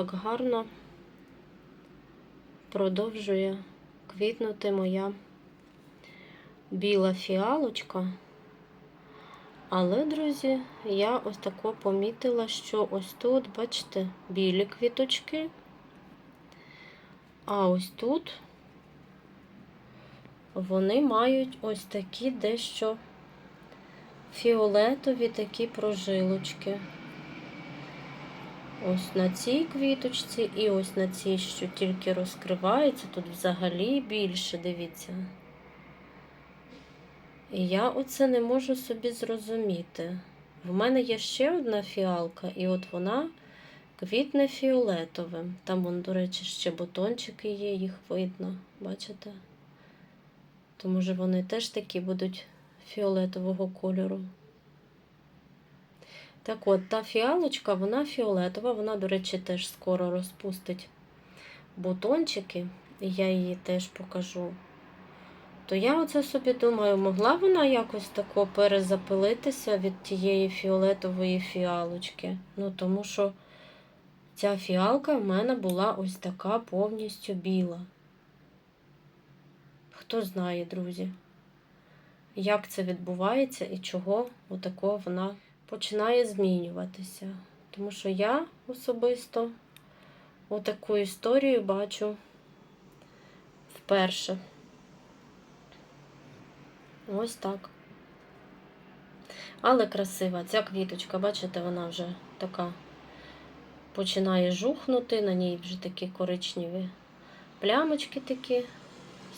так гарно продовжує квітнути моя біла фіалочка. Але, друзі, я ось тако помітила, що ось тут, бачите, білі квіточки. А ось тут вони мають ось такі дещо фіолетові такі прожилочки. Ось на цій квіточці і ось на цій, що тільки розкривається, тут взагалі більше, дивіться. І я оце не можу собі зрозуміти. В мене є ще одна фіалка, і от вона квітне фіолетовим. Там, вон, до речі, ще бутончики є, їх видно, бачите? То, може, вони теж такі будуть фіолетового кольору. Так от, та фіалочка, вона фіолетова, вона, до речі, теж скоро розпустить бутончики, і я її теж покажу. То я оце собі думаю, могла вона якось тако перезапилитися від тієї фіолетової фіалочки. Ну, тому що ця фіалка в мене була ось така повністю біла. Хто знає, друзі, як це відбувається і чого отако вона починає змінюватися. Тому що я особисто отаку історію бачу вперше. Ось так. Але красива. Ця квіточка, бачите, вона вже така починає жухнути, на ній вже такі коричневі плямочки такі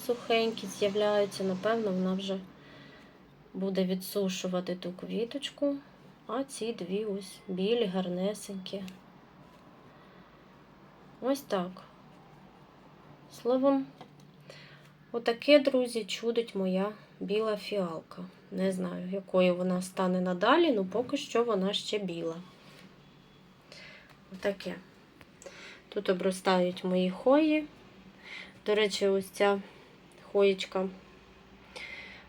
сухенькі з'являються. Напевно, вона вже буде відсушувати ту квіточку. А ці дві ось білі, гарнесенькі. Ось так. Словом, отаке, друзі, чудить моя біла фіалка. Не знаю, якою вона стане надалі, але поки що вона ще біла. Отаке. Тут обростають мої хої. До речі, ось ця хоєчка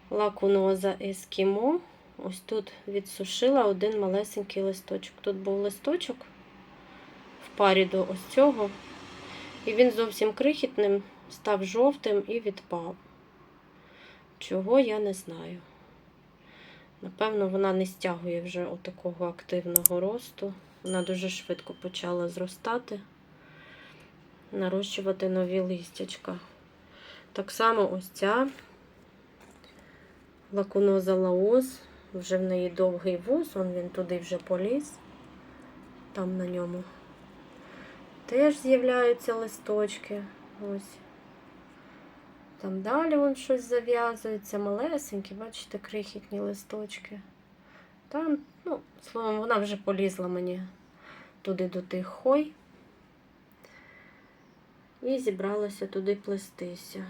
лакуноза ескімо. Ось тут відсушила один малесенький листочок. Тут був листочок в парі до ось цього. І він зовсім крихітним, став жовтим і відпав. Чого я не знаю. Напевно, вона не стягує вже отакого активного росту. Вона дуже швидко почала зростати, нарощувати нові листячка. Так само ось ця лакуноза лаоз. Вже в неї довгий вуз, он він туди вже поліз. Там на ньому теж з'являються листочки. Ось. Там далі вон щось зав'язується, малесенькі, бачите, крихітні листочки. Там, ну, словом, вона вже полізла мені туди до тих хой. І зібралася туди плестися.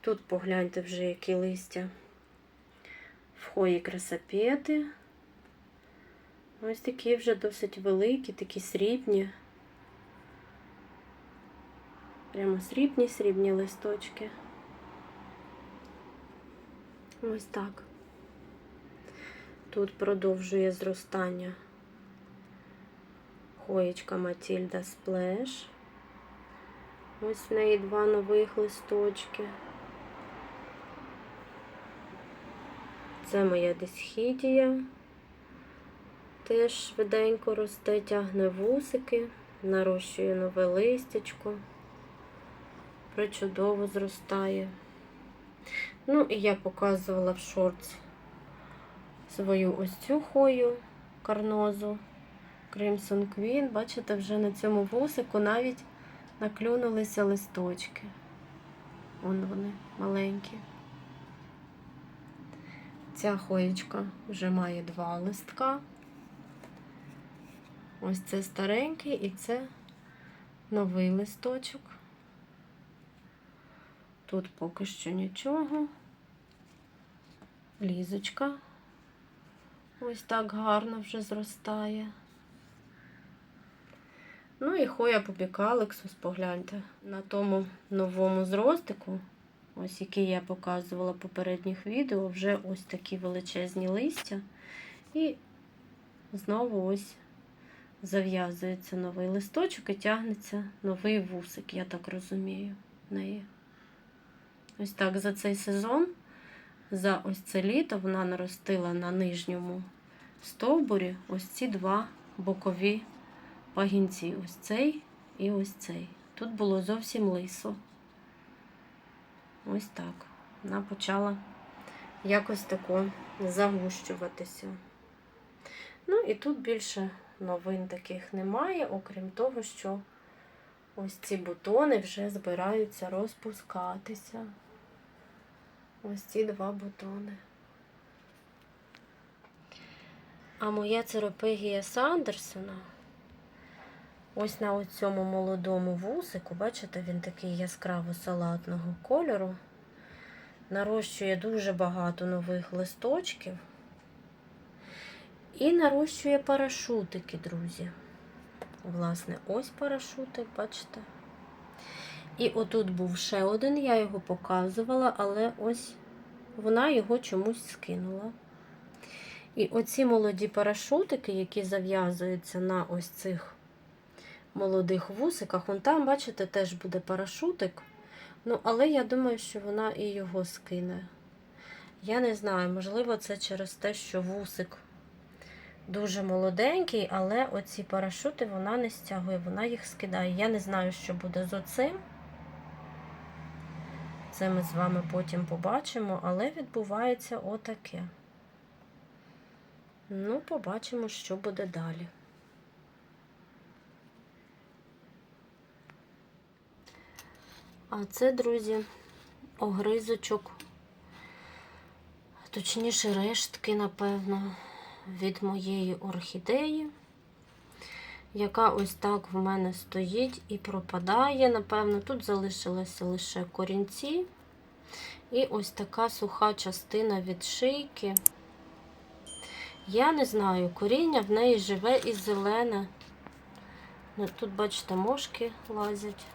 Тут погляньте вже, які листя. В хої красапети. Ось такі вже досить великі, такі срібні. Прямо срібні, срібні листочки. Ось так. Тут продовжує зростання хоєчка Матільда Сплеш. Ось в неї два нових листочки. Це моя дисхідія. Теж швиденько росте, тягне вусики, нарощує нове листячко. Причудово зростає. Ну, і я показувала в шортс свою ось цю хою карнозу Crimson Queen. Бачите, вже на цьому вусику навіть наклюнулися листочки. Вон вони маленькі. Ця хоєчка вже має два листка. Ось це старенький і це новий листочок. Тут поки що нічого. Лізочка ось так гарно вже зростає. Ну і хоя попікалексус, погляньте, на тому новому зростику, ось який я показувала в попередніх відео, вже ось такі величезні листя. І знову ось зав'язується новий листочок і тягнеться новий вусик, я так розумію, в неї. Ось так за цей сезон, за ось це літо вона наростила на нижньому стовбурі ось ці два бокові пагінці. Ось цей і ось цей. Тут було зовсім лисо. Ось так. Вона почала якось тако загущуватися. Ну і тут більше новин таких немає, окрім того, що ось ці бутони вже збираються розпускатися. Ось ці два бутони. А моя церопегія Сандерсона. Ось на цьому молодому вусику, бачите, він такий яскраво салатного кольору. Нарощує дуже багато нових листочків. І нарощує парашутики, друзі. Власне, ось парашутик, бачите? І отут був ще один, я його показувала, але ось вона його чомусь скинула. І оці молоді парашутики, які зав'язуються на ось цих молодих вусиках, вон там, бачите, теж буде парашутик. Ну, але я думаю, що вона і його скине. Я не знаю, можливо, це через те, що вусик дуже молоденький, але оці парашути вона не стягує, вона їх скидає. Я не знаю, що буде з оцим. Це ми з вами потім побачимо, але відбувається отаке. Ну, побачимо, що буде далі. А це, друзі, огризочок, точніше, рештки, напевно, від моєї орхідеї, яка ось так в мене стоїть і пропадає. Напевно, тут залишилися лише корінці. І ось така суха частина від шийки. Я не знаю, коріння в неї живе і зелене. Ну, Тут, бачите, мошки лазять.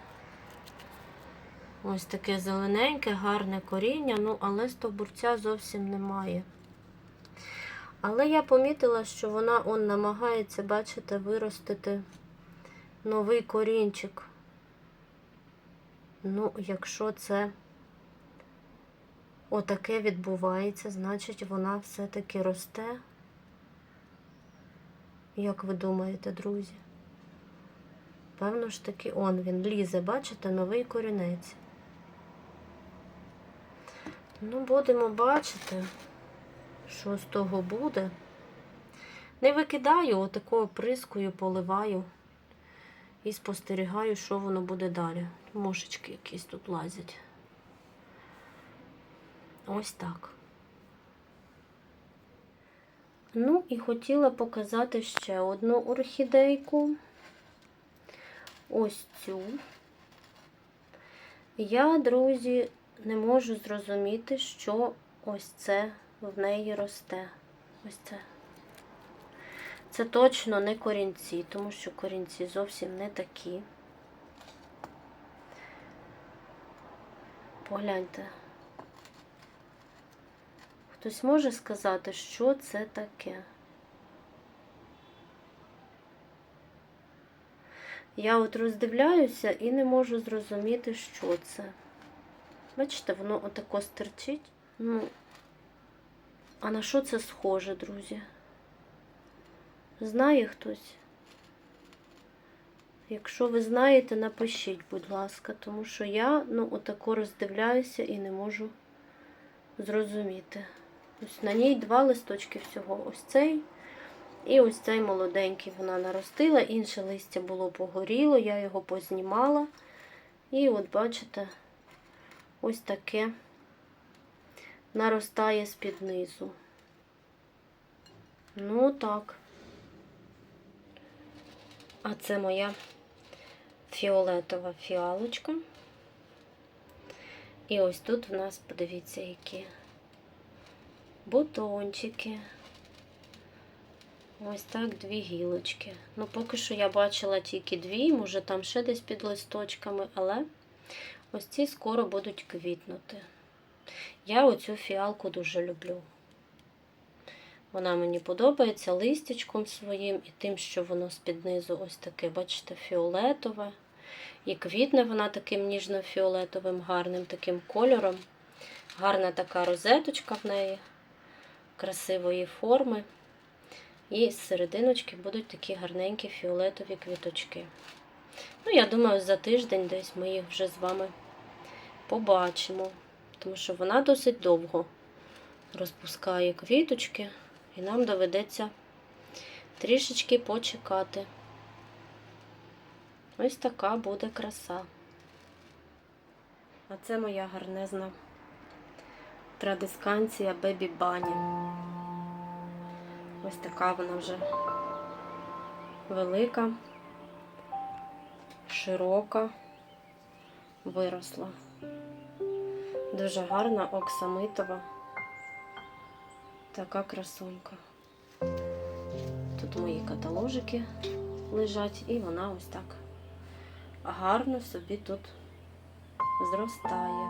Ось таке зелененьке, гарне коріння, ну, але стовбурця зовсім немає. Але я помітила, що вона он намагається, бачите, виростити новий корінчик. Ну, якщо це отаке відбувається, значить вона все-таки росте. Як ви думаєте, друзі? Певно ж таки, он він лізе, бачите, новий корінець. Ну, будемо бачити, що з того буде. Не викидаю, отакою прискою поливаю і спостерігаю, що воно буде далі. Мошечки якісь тут лазять. Ось так. Ну, і хотіла показати ще одну орхідейку. Ось цю. Я, друзі, не можу зрозуміти, що ось це в неї росте. Ось це. Це точно не корінці, тому що корінці зовсім не такі. Погляньте. Хтось може сказати, що це таке? Я от роздивляюся і не можу зрозуміти, що це. Бачите, воно отако стерчить. Ну, а на що це схоже, друзі? Знає хтось? Якщо ви знаєте, напишіть, будь ласка, тому що я, ну, отако роздивляюся і не можу зрозуміти. Ось на ній два листочки всього. Ось цей і ось цей молоденький вона наростила. Інше листя було погоріло, я його познімала. І от, бачите, ось таке наростає з-під низу. Ну так. А це моя фіолетова фіалочка. І ось тут в нас, подивіться, які бутончики. Ось так дві гілочки. Ну, поки що я бачила тільки дві, може там ще десь під листочками, але ось ці скоро будуть квітнути. Я оцю фіалку дуже люблю. Вона мені подобається листячком своїм і тим, що воно з-під низу ось таке, бачите, фіолетове. І квітне вона таким ніжно-фіолетовим, гарним таким кольором. Гарна така розеточка в неї, красивої форми. І з серединочки будуть такі гарненькі фіолетові квіточки. Ну, я думаю, за тиждень десь ми їх вже з вами побачимо, тому що вона досить довго розпускає квіточки, і нам доведеться трішечки почекати. Ось така буде краса. А це моя гарнезна традисканція Бебі Бані. Ось така вона вже велика, широка, виросла. Дуже гарна, оксамитова. Така красунька. Тут мої каталожики лежать, і вона ось так гарно собі тут зростає.